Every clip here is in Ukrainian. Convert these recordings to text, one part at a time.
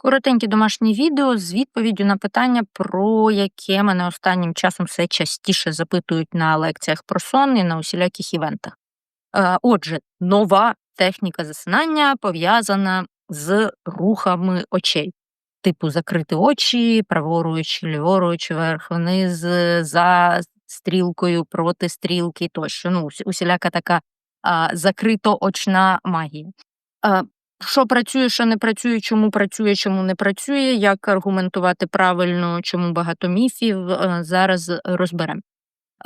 Коротеньке домашнє відео з відповіддю на питання, про яке мене останнім часом все частіше запитують на лекціях про сон і на усіляких івентах. Е, Отже, нова техніка засинання пов'язана з рухами очей, типу закрити очі, праворуч, ліворуч, вверх, вниз, за стрілкою, проти стрілки тощо. Ну, усіляка така а, закрито-очна магія. Що працює, що не працює, чому працює, чому не працює, як аргументувати правильно, чому багато міфів, е, зараз розберемо.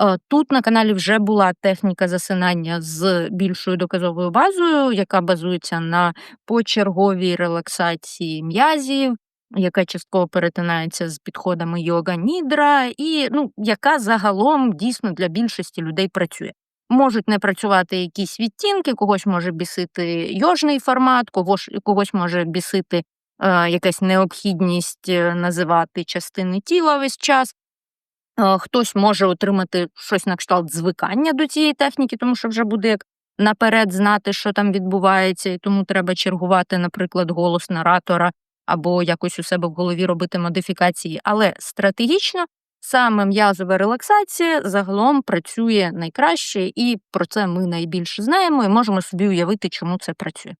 Е, Тут на каналі вже була техніка засинання з більшою доказовою базою, яка базується на почерговій релаксації м'язів, яка частково перетинається з підходами йога нідра, і ну, яка загалом дійсно для більшості людей працює. Можуть не працювати якісь відтінки, когось може бісити йожний формат, когось, когось може бісити е, якась необхідність е, називати частини тіла весь час. Е, Хтось може отримати щось на кшталт звикання до цієї техніки, тому що вже буде як наперед знати, що там відбувається, і тому треба чергувати, наприклад, голос наратора або якось у себе в голові робити модифікації. Але стратегічно саме м'язова релаксація загалом працює найкраще, і про це ми найбільше знаємо і можемо собі уявити, чому це працює.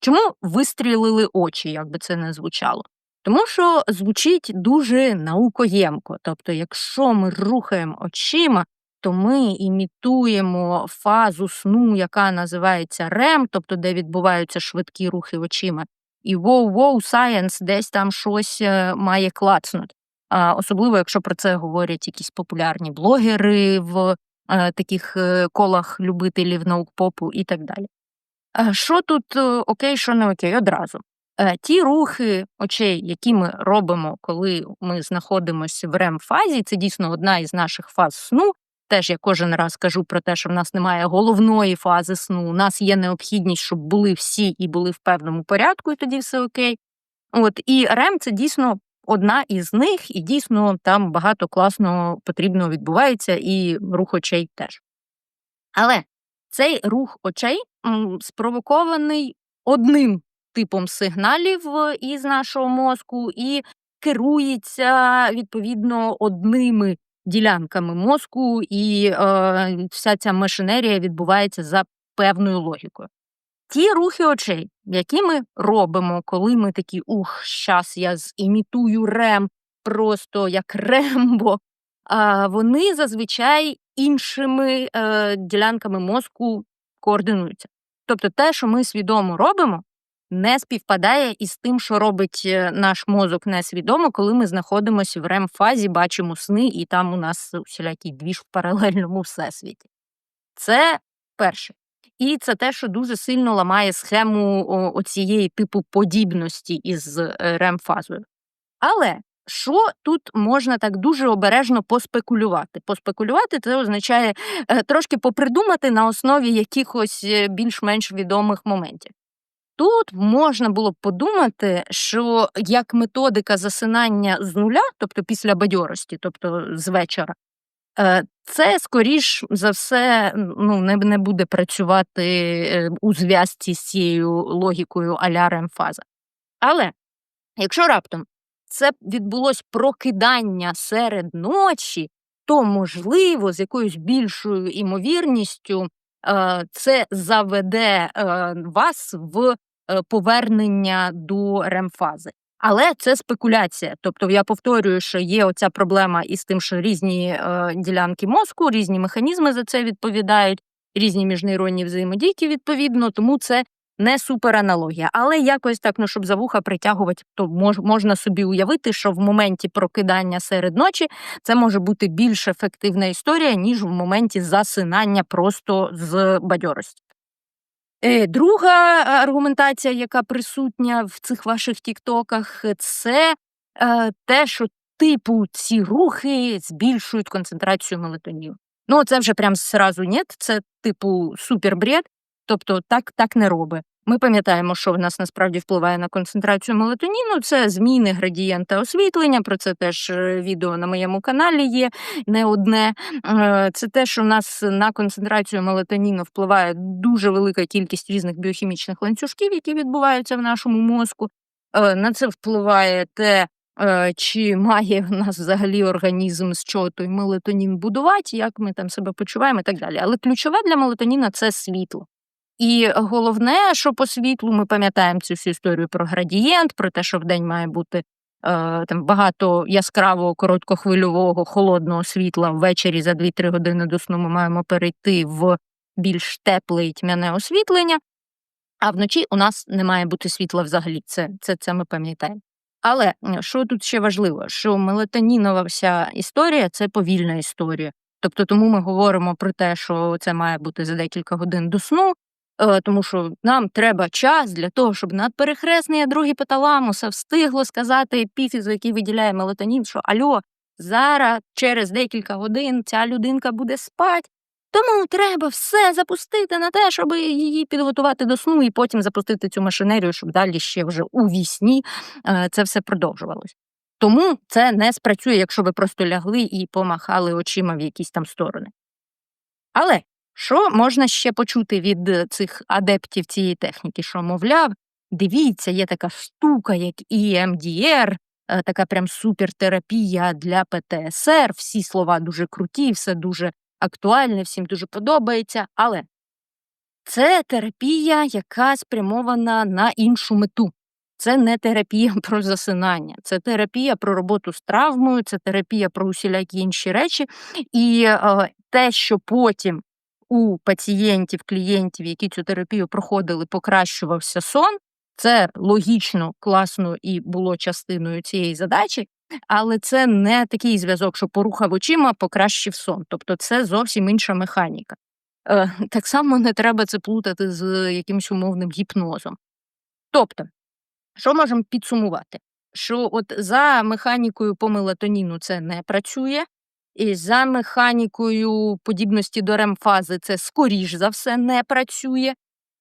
Чому вистрілили очі, як би це не звучало? Тому що звучить дуже наукоємко. Тобто, якщо ми рухаємо очима, то ми імітуємо фазу сну, яка називається REM, тобто де відбуваються швидкі рухи очима. І воу-воу, сайенс, десь там щось е, має клацнути. Особливо, якщо про це говорять якісь популярні блогери в е, таких е, колах любителів наук-попу і так далі. Що тут е, окей, що не окей, одразу. Ті рухи очей, які ми робимо, коли ми знаходимося в рем-фазі, це дійсно одна із наших фаз сну. Теж я кожен раз кажу про те, що в нас немає головної фази сну. У нас є необхідність, щоб були всі і були в певному порядку, і тоді все окей. От і рем це дійсно одна із них, і дійсно там багато класного потрібного відбувається, і рух очей теж. Але цей рух очей спровокований одним типом сигналів е, із нашого мозку і керується відповідно одними ділянками мозку, і е, вся ця машинерія відбувається за певною логікою. Ті рухи очей, які ми робимо, коли ми такі ух, щас я зімітую рем, просто як рембо, а вони зазвичай іншими е, ділянками мозку координуються. Тобто те, що ми свідомо робимо, не співпадає із тим, що робить е, наш мозок несвідомо, коли ми знаходимося в рем-фазі, бачимо сни, і там у нас усілякий двіж в паралельному всесвіті. Це перше. І це те, що дуже сильно ламає схему оцієї типу подібності із е, рем-фазою. Але що тут можна так дуже обережно поспекулювати? Поспекулювати це означає е, трошки попридумати на основі якихось е, більш-менш відомих моментів. Тут можна було б подумати, що як методика засинання з нуля, тобто після бадьорості, тобто з вечора, це скоріш за все ну, не, не буде працювати е, у зв'язці з цією логікою аля ремфаза. Але якщо раптом це відбулось прокидання серед ночі, то можливо з якоюсь більшою імовірністю е, це заведе е, вас в повернення до ремфази. Але це спекуляція. Тобто я повторюю, що є оця проблема із тим, що різні е, ділянки мозку, різні механізми за це відповідають, різні міжнейронні взаємодійки відповідно, тому це не супераналогія. Але якось так, ну щоб за вуха притягувати, то мож, можна собі уявити, що в моменті прокидання серед ночі це може бути більш ефективна історія, ніж в моменті засинання просто з бадьорості. Е, Друга аргументація, яка присутня в цих ваших тіктоках, це е, те, що типу ці рухи збільшують концентрацію мелатонів. Ну, це вже прям зразу ні, це типу супербред, тобто так, так не робить. Ми пам'ятаємо, що в нас насправді впливає на концентрацію мелатоніну. Це зміни градієнта освітлення. Про це теж е, відео на моєму каналі є не одне. Е, Це те, що в нас на концентрацію мелатоніну впливає дуже велика кількість різних біохімічних ланцюжків, які відбуваються в нашому мозку. Е, на це впливає те, чи має в нас взагалі організм з чого той мелатонін будувати, як ми там себе почуваємо і так далі. Але ключове для мелатоніна це світло. І головне, що по світлу ми пам'ятаємо цю всю історію про градієнт, про те, що в день має бути е, там багато яскравого, короткохвильового, холодного світла. Ввечері за 2-3 години до сну ми маємо перейти в більш тепле і тьмяне освітлення. А вночі у нас не має бути світла взагалі. Це це, це ми пам'ятаємо. Але що тут ще важливо, що мелатонінова вся історія це повільна історія. Тобто, тому ми говоримо про те, що це має бути за декілька годин до сну, тому що нам треба час для того, щоб надперехресний ядро гіпоталамуса встигло сказати епіфізу, який виділяє мелатонін, що альо, зараз через декілька годин ця людинка буде спати, тому треба все запустити на те, щоб її підготувати до сну, і потім запустити цю машинерію, щоб далі ще вже у вісні е, це все продовжувалось. Тому це не спрацює, якщо ви просто лягли і помахали очима в якісь там сторони. Але що можна ще почути від цих адептів цієї техніки? Що, мовляв, дивіться, є така штука, як EMDR, е, така прям супертерапія для ПТСР, всі слова дуже круті, все дуже актуальне, всім дуже подобається, але це терапія, яка спрямована на іншу мету. Це не терапія про засинання, це терапія про роботу з травмою, це терапія про усілякі інші речі. І е, те, що потім у пацієнтів, клієнтів, які цю терапію проходили, покращувався сон, це логічно, класно і було частиною цієї задачі, але це не такий зв'язок, що порухав очима, покращив сон. Тобто це зовсім інша механіка. Е, Так само не треба це плутати з якимось умовним гіпнозом. Тобто, що можемо підсумувати? Що от за механікою по мелатоніну це не працює, і за механікою подібності до ремфази це скоріш за все не працює.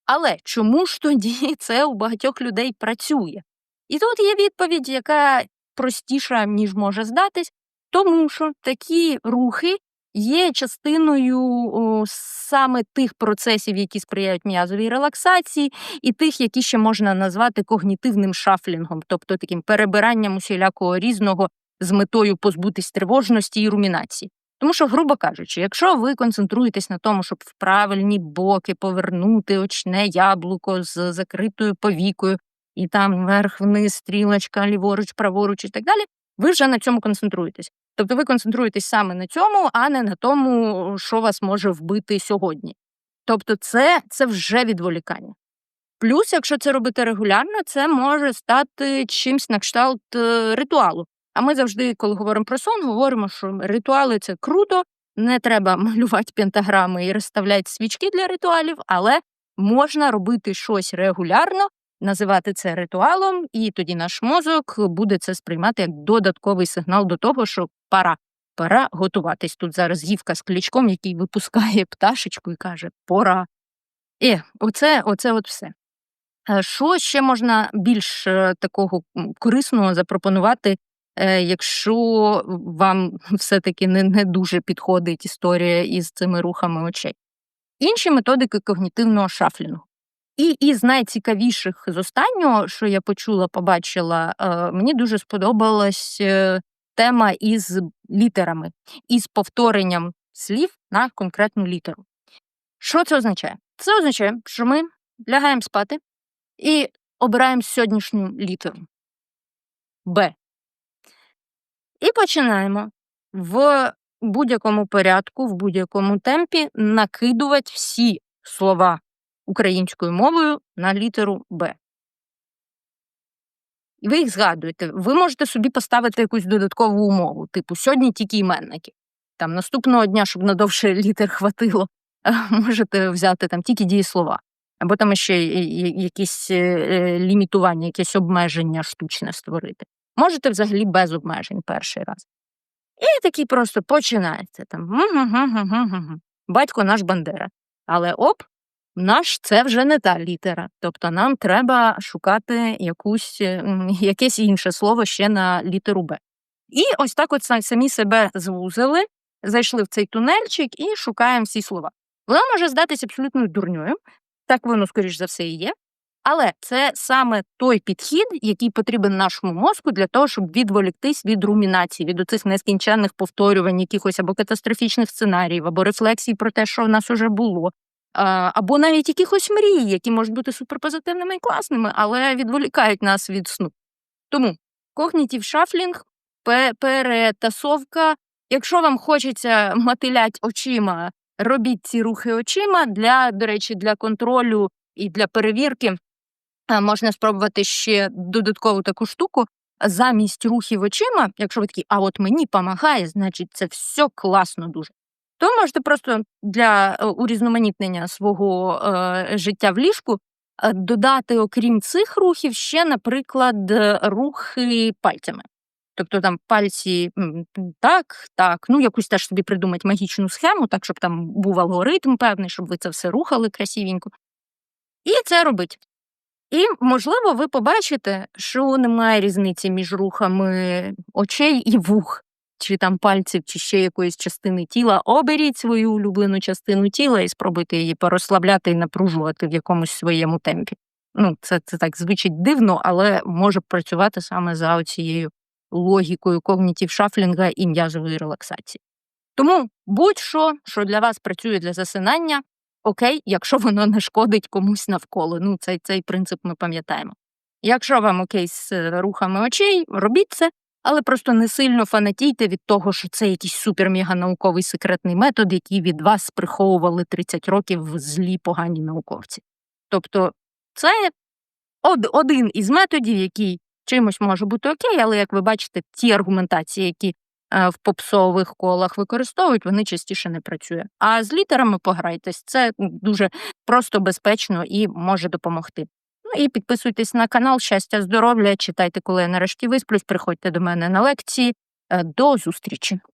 Але чому ж тоді це у багатьох людей працює? І тут є відповідь, яка простіша, ніж може здатись, тому що такі рухи є частиною о, саме тих процесів, які сприяють м'язовій релаксації, і тих, які ще можна назвати когнітивним шафлінгом, тобто таким перебиранням усілякого різного з метою позбутись тривожності і румінації. Тому що, грубо кажучи, якщо ви концентруєтесь на тому, щоб в правильні боки повернути очне яблуко з закритою повікою, і там вверх-вниз, стрілочка, ліворуч, праворуч і так далі, ви вже на цьому концентруєтесь. Тобто ви концентруєтесь саме на цьому, а не на тому, що вас може вбити сьогодні. Тобто, це, це вже відволікання. Плюс, якщо це робити регулярно, це може стати чимсь на кшталт е, ритуалу. А ми завжди, коли говоримо про сон, говоримо, що ритуали це круто, не треба малювати пентаграми і розставляти свічки для ритуалів, але можна робити щось регулярно, називати це ритуалом, і тоді наш мозок буде це сприймати як додатковий сигнал до того, що пора. Пора готуватись. Тут зараз гівка з клічком, який випускає пташечку і каже Пора. І оце, оце от все. Е, що ще можна більш е, такого корисного запропонувати, якщо вам все-таки не, не дуже підходить історія із цими рухами очей? Інші методики когнітивного шафлінгу. І із найцікавіших з останнього, що я почула, побачила, е, мені дуже сподобалась е, тема із літерами, із повторенням слів на конкретну літеру. Що це означає? Це означає, що ми лягаємо спати і обираємо сьогоднішню літеру Б. І починаємо в будь-якому порядку, в будь-якому темпі накидувати всі слова українською мовою на літеру Б. І ви їх згадуєте. Ви можете собі поставити якусь додаткову умову, типу сьогодні тільки іменники. Там наступного дня, щоб на довше літер хватило, можете взяти там тільки дієслова. Або там ще якісь е, лімітування, якесь обмеження штучне створити. Можете взагалі без обмежень перший раз. І такий просто починається там. Батько наш Бандера. Але оп, наш це вже не та літера. Тобто нам треба шукати якусь, якесь інше слово ще на літеру Б. І ось так от самі себе звузили, зайшли в цей тунельчик і шукаємо всі слова. Воно може здатися абсолютною дурньою, так воно, скоріш за все, і є. Але це саме той підхід, який потрібен нашому мозку для того, щоб відволіктись від румінації, від оцих нескінченних повторювань, якихось або катастрофічних сценаріїв, або рефлексій про те, що в нас уже було, або навіть якихось мрій, які можуть бути суперпозитивними і класними, але відволікають нас від сну. Тому когнітів шафлінг, перетасовка. Якщо вам хочеться мотилять очима, робіть ці рухи очима для, до речі, для контролю і для перевірки. Е, Можна спробувати ще додаткову таку штуку. Замість рухів очима, якщо ви такі, а от мені допомагає, значить це все класно дуже. То можете просто для е, урізноманітнення свого е, життя в ліжку е, додати, окрім цих рухів, ще, наприклад, рухи пальцями. Тобто там пальці так, так, ну якусь теж собі придумати магічну схему, так, щоб там був алгоритм певний, щоб ви це все рухали красивенько. І це робить. І, можливо, ви побачите, що немає різниці між рухами очей і вух, чи там пальців, чи ще якоїсь частини тіла. Оберіть свою улюблену частину тіла і спробуйте її порозслабляти і напружувати в якомусь своєму темпі. Ну, це, це так звучить дивно, але може працювати саме за оцією логікою когнітів шафлінга і м'язової релаксації. Тому будь-що, що для вас працює для засинання, окей, якщо воно не шкодить комусь навколо. Ну, цей, цей принцип ми пам'ятаємо. Якщо вам окей з е, рухами очей, робіть це, але просто не сильно фанатійте від того, що це якийсь супер-мега науковий секретний метод, який від вас приховували 30 років злі погані науковці. Тобто, це од, один із методів, який чимось може бути окей, але як ви бачите, ті аргументації, які в попсових колах використовують, вони частіше не працюють. А з літерами пограйтесь, це дуже просто безпечно і може допомогти. Ну і підписуйтесь на канал Щастя, здоров'я, читайте, коли я нарешті висплюсь, приходьте до мене на лекції. Е, До зустрічі!